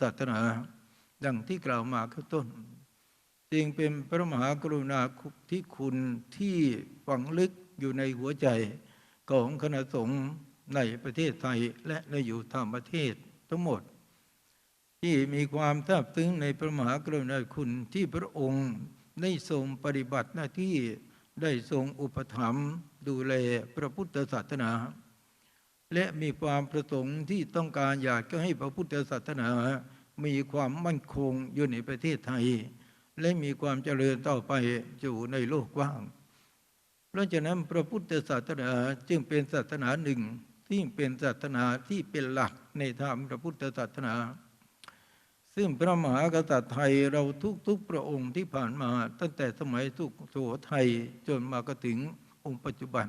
ศาสนา ดังที่กล่าวมาข้างต้นจึงเป็นพระมหากรุณาที่คุณที่ฝังลึกอยู่ในหัวใจของคณะสงฆ์ในประเทศไทยและในอยู่ต่างประเทศทั้งหมด ที่มีความทาบซึ้งในพระมหากรุณาคุณที่พระองค์ได้ทรงปฏิบัติหน้าที่ได้ทรงอุปถัมภ์ดูแลพระพุทธศาสนา และมีความประสงค์ที่ต้องการอยากจะให้พระพุทธศาสนา มีความมั่นคงอยู่ในประเทศไทย และมีความเจริญต่อไปอยู่ในโลกกว้าง เพราะฉะนั้นพระพุทธศาสนาจึงเป็นศาสนาหนึ่งที่เป็นศาสนาที่เป็นหลักในธรรมพระพุทธศาสนา ซึ่งพระมหากษัตริย์ไทยเราทุกๆพระองค์ที่ผ่านมา ตั้งแต่สมัยสุโขทัยจนมากระถึงองค์ปัจจุบัน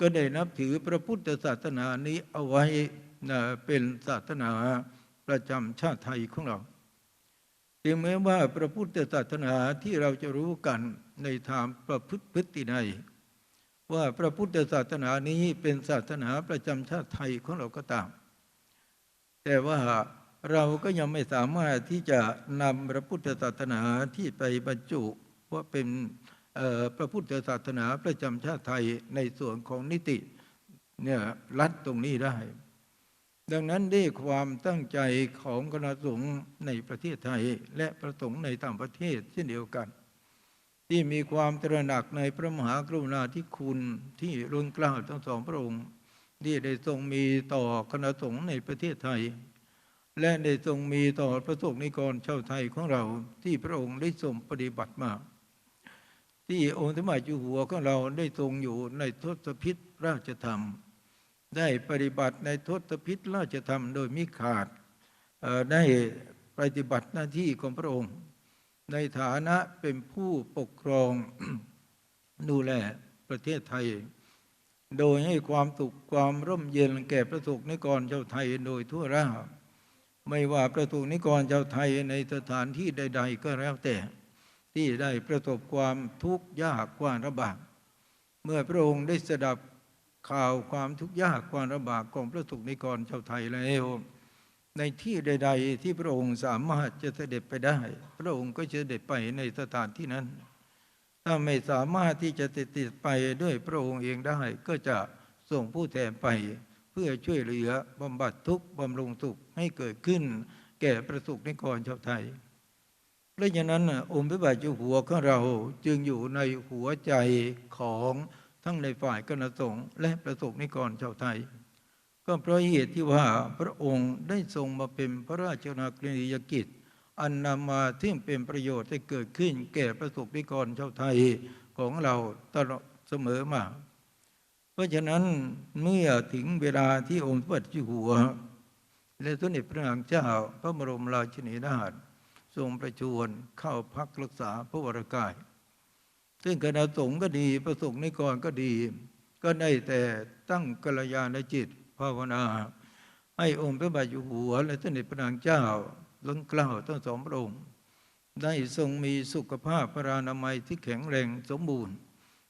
ก็ได้นับถือพระพุทธศาสนานี้เอาไว้เป็นศาสนาประจำชาติไทยของเราถึงแม้ว่าพระพุทธศาสนาที่เราจะรู้กันในทางประพฤติพฤตินัยว่าพระพุทธศาสนานี้เป็นศาสนาประจำชาติไทยของเราก็ตาม แต่ว่าเราก็ยังไม่สามารถที่จะนำพระพุทธศาสนาที่ไปบรรจุว่าเป็น พระพุทธศาสนาประจำชาติไทยในส่วนของนิติเนี่ยรัดตรงนี้ได้ ดังนั้นด้วยความตั้งใจของคณะสงฆ์ในประเทศไทย และประสงค์ในต่างประเทศเช่นเดียวกัน ที่มีความตระหนักในพระมหากรุณาธิคุณที่รุ่นกล้าวทั้งสองพระองค์ ที่ได้ทรงมีต่อคณะสงฆ์ในประเทศไทย และได้ทรงมีต่อพระสงฆ์นิกรชาวไทยของเราที่พระองค์ได้ทรงปฏิบัติมา ที่องค์สมเด็จอยู่หัวของเราได้ทรงอยู่ในทศพิษราชธรรม ได้ปฏิบัติในทศพิษราชธรรมโดยมิขาดได้ปฏิบัติหน้าที่ของพระองค์ ในฐานะเป็นผู้ปกครองดูแลประเทศไทย โดยให้ความสุขความร่มเย็นแก่ประสบนิกรชาวไทยโดยทั่วราไม่ว่าประสบนิกรชาวไทยในสถานที่ใด ๆ ก็แล้วแต่ ที่ได้ประสบความทุกข์ยากความลำบาก เมื่อพระองค์ได้สดับข่าวความทุกข์ยากความลำบากของพระสุนิกรชาวไทยแล้วในที่ใด ๆ ที่พระองค์สามารถจะเสด็จไปได้ พระองค์ก็จะเสด็จไปในสถานที่นั้น ถ้าไม่สามารถที่จะติดติดไปด้วยพระองค์เองได้ ก็จะส่งผู้แทนไป เพื่อช่วยเหลือบำบัดทุกข์บำรุงสุขให้เกิดขึ้น แก่ประสุนิกรชาวไทย ราะฉะนั้นองค์พระบาทเจ้าหัวของเราจึงอยู่ในหัวใจของทั้งในฝ่ายกณสงฆ์และประสบนิกรชาวไทย ก็เพราะเหตุที่ว่าพระองค์ได้ทรงมาเป็นพระราชนากรณียกิจ อันนำมาที่เป็นประโยชน์ให้เกิดขึ้นแก่ประสบนิกรชาวไทยของเราตลอดเสมอมา เพราะฉะนั้นเมื่อถึงเวลาที่องค์พระบาทเจ้าหัว และสมเด็จพระนางเจ้าพระบรมราชินีนาถ ทรงประชวนเข้าพักรักษาพระวรกาย ซึ่งคณะสงฆ์ก็ดีประสงค์นิกรก็ดี ก็ได้แต่ตั้งกัลยาณจิตภาวนา ให้องค์พระบาทอยู่หัว และสมเด็จพระนางเจ้าล้นเกล้าทั้งสองพระองค์ได้ทรงมีสุขภาพพรานามัยที่แข็งแรงสมบูรณ์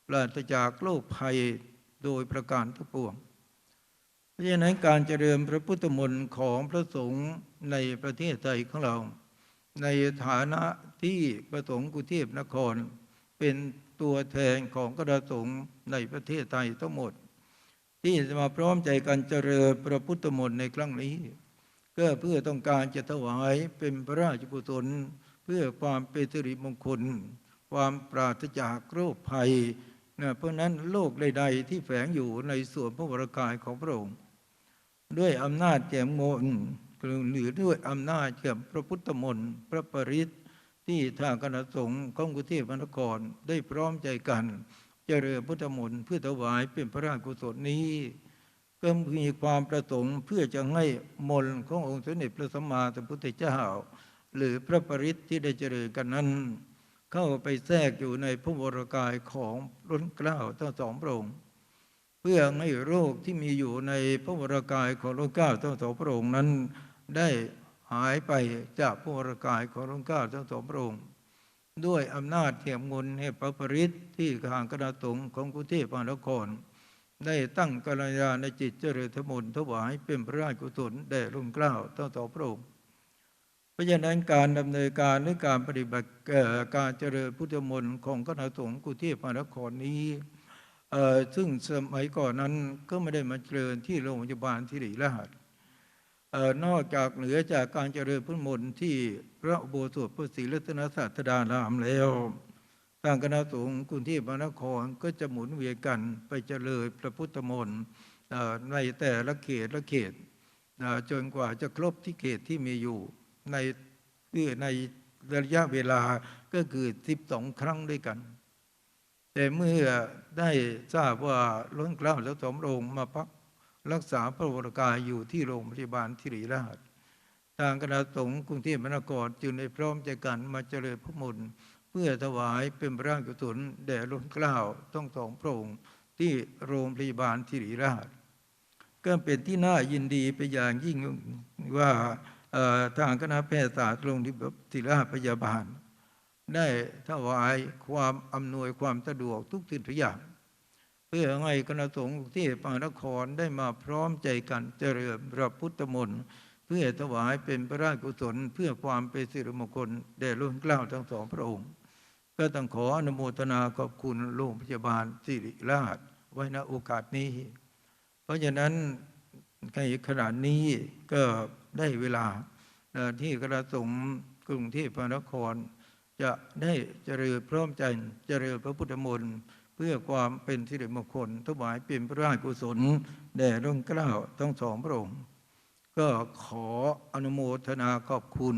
ปราศจากโรคภัยโดยประการทั้งปวง เพราะฉะนั้นการเจริญพระพุทธมนต์ของพระสงฆ์ในประเทศไทยของเรา ในฐานะที่ประสงค์กุเทพนคร เป็นตัวแทนของกระสงฆ์ในประเทศไทยทั้งหมด ที่จะมาพร้อมใจกันเจริญพระพุทธมนต์ในครั้งนี้ก็เพื่อต้องการจะถวายเป็นพระราชกุศลเพื่อความเป็นสิริมงคล ความปราศจากโรคภัยนะเพราะนั้นโลกใดๆที่แฝงอยู่ในส่วนพระวรกายของพระองค์ ด้วยอำนาจแจ่มมน หรือด้วยอำนาจเกี่ยวพระพุทธมนต์พระปริศที่ทางคณะสงฆ์ของกุฏิพระนครได้พร้อมใจกันเจริญพุทธมนต์เพื่อถวายเป็นพระราชกุศลนี้ก็มีความประสงค์เพื่อจะให้มนต์ขององค์สมเด็จพระสัมมาสัมพุทธเจ้า หรือพระปริศที่ได้เจริญกันนั้น เข้าไปแทรกอยู่ในพระวรกายของร้นเกล้าทั้งสองพระองค์เพื่อให้โรคที่มีอยู่ในพระวรกายของร้นเกล้าทั้งสองพระองค์นั้น ได้หายไปจากพระวรกายของหลวงก้าทั้งสองพระองค์ด้วยอำนาจเทียมงุนให้พระปริศที่ทางคณะสงฆ์ของกุเทพานคร ได้ตั้งกัลยาณจิตเจริญธมุนถวายเป็นพระราชกุศลแด่รุ่งเกล้าทั้งสองพระองค์เพราะฉะนั้นการดำเนินการหรือการปฏิบัติการเจริญพุทธมนต์ของคณะสงฆ์กรุงเทพมหานครนี้ซึ่งสมัยก่อนนั้นก็ไม่ได้มาเจริญที่โรงพยาบาลที่ริราช นอกจากเหนือจากการเจริญพุทธมนต์ที่พระโบสถพระศรีรัตนศาสดารามแล้วทางคณะสงฆ์กรุงเทพมหานครก็จะหมุนเวียนกันไปเจริญพระพุทธมนต์ในแต่ละเขตละเขตจนกว่าจะครบที่เขตที่มีอยู่ในเพื่อในระยะเวลาก็คือ 12 ครั้งด้วยกัน แต่เมื่อได้ทราบว่าล้นเกล้าแล้วสมรงมาพัก รักษาพระวรกายอยู่ที่โรงพยาบาลทิริราช ทางคณะสงฆ์กรุงเทพมหานครจึงได้พร้อมใจกันมาเจริญพระมนต์เพื่อถวายเป็นพระราชกุศลแด่ล้นเกล้าต้องสองพระองค์ที่โรงพยาบาลทิริราช ก็เป็นที่น่ายินดีไปอย่างยิ่งว่าทางคณะแพทยศาสตร์โรงพยาบาลศิริราชพยาบาล ได้ถวายความอำนวยความสะดวกทุกสิ่งทุกอย่าง เพื่อให้คณะสงฆ์ที่ปานครได้มาพร้อมใจกันเจริญพระพุทธมนต์เพื่อถวายเป็นพระราชกุศลเพื่อความเป็นสิริมงคลแด่รุ่นเกล้าทั้งสองพระองค์ ก็ต้องขออนุโมทนาขอบคุณโรงพยาบาลสิริราช ไว้ณโอกาสนี้ เพราะฉะนั้นในขณะนี้ก็ได้เวลาที่คณะสงฆ์กรุงเทพมหานคร จะได้เจริญพร้อมใจเจริญพระพุทธมนต์ พื่อความเป็นสิริมงคลถวายเป็นพระราชกุศลแด่รุ่งเกล้าทั้งสองพระองค์ ก็ขออนุโมทนาขอบคุณ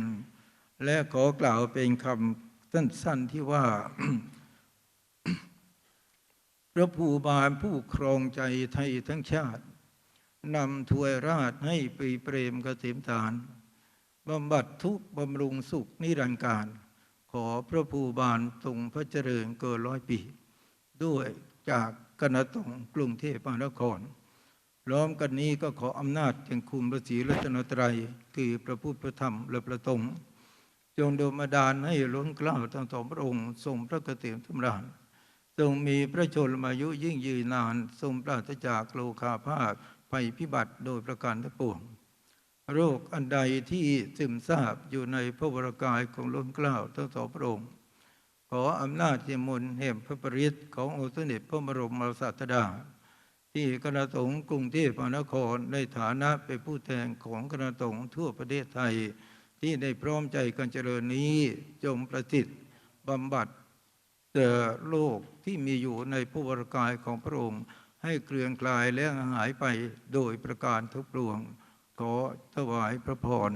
และขอกล่าวเป็นคำสั้นๆที่ว่า พระภูบาลผู้ครองใจไทยทั้งชาตินำถวยราชให้ปีเปรมกเกษมสารบำบัดทุกบำรุงสุขนิรันดร์การ ขอพระภูบาลทรงพระเจริญเกินร้อยปี ด้วยจากคณะตงฆ์กรุงเทพมหานครพร้อมกันนี้ก็ขออำนาจแห่งคุณพระศรีรัตนตรัย คือพระพุทธพระธรรมและพระตงฆ์จงโดลบันดาลให้ล้นกล้าทั้งสองพระองค์ ทรงพระเกษมสำราญทรงมีพระชนมายุยิ่งยืนนาน ทรงปราศจากโลคาพาธภัยพิบัติโดยประการทั้งปวงโรคอันใดที่ซึมซาบอยู่ในพระวรากายของล้นกล้าทั้งสองพระองค์ ขออำนาจเจมนแห่งพระปริศขององค์สมเด็จพระบรมศาสดา ที่คณะสงฆ์กรุงเทพมหานครในฐานะเป็นผู้แทนของคณะสงฆ์ทั่วประเทศไทย ที่ได้พร้อมใจกันเจริญนี้จงประสิทธิ์บำบัดเอ่อโรคที่มีอยู่ในพระวรกายของพระองค์ ให้เกลื่อนกลายและหายไปโดยประการทุกปวง ขอถวายพระพร